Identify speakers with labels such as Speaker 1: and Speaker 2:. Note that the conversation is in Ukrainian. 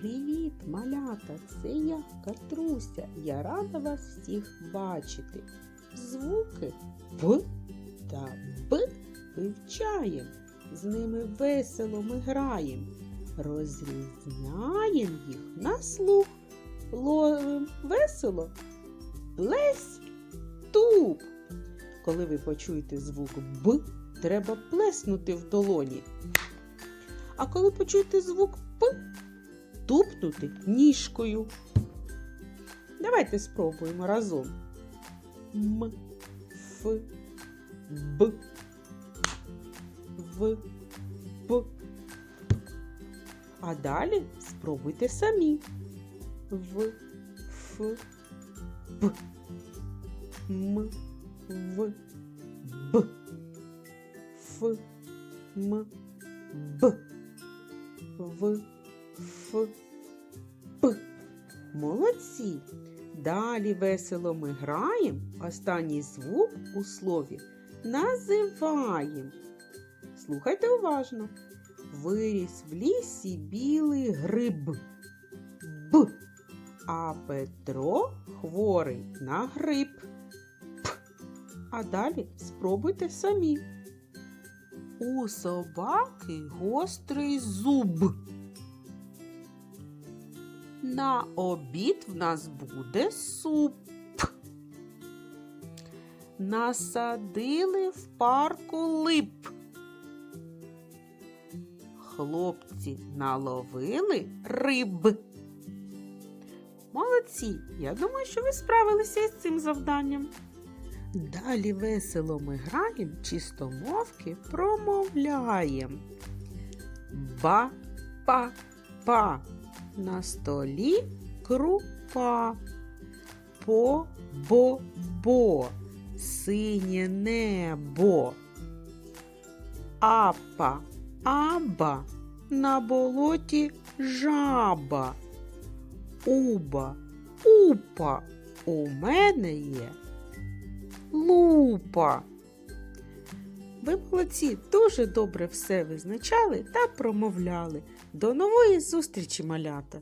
Speaker 1: Привіт, малята! Це я, Катруся. Я рада вас всіх бачити. Звуки П та Б вивчаємо. З ними весело ми граємо. Розрізняємо їх на слух. Ловим весело. Плесь туп. Коли ви почуєте звук Б, треба плеснути в долоні. А коли почуєте звук П, тупнути ніжкою. Давайте спробуємо разом. М, Ф, Б, В, П. А далі спробуйте самі. В, Ф, Б, М, В, Б, Ф, М, Б, В, Ф, П. Молодці! Далі весело ми граємо. Останній звук у слові називаємо. Слухайте уважно. Виріс в лісі білий гриб. Б. А Петро хворий на гриб. П. А далі спробуйте самі. У собаки гострий зуб. На обід в нас буде суп. Насадили в парку лип. Хлопці наловили риб. Молодці! Я думаю, що ви справилися із цим завданням. Далі весело ми граємо, чистомовки промовляємо. Ба-па-па. На столі крупа. По-бо-бо. Синє небо. Апа, аба. На болоті жаба. Уба, упа. У мене є лупа. Ви молодці, дуже добре все визначали та промовляли. До нової зустрічі, малята!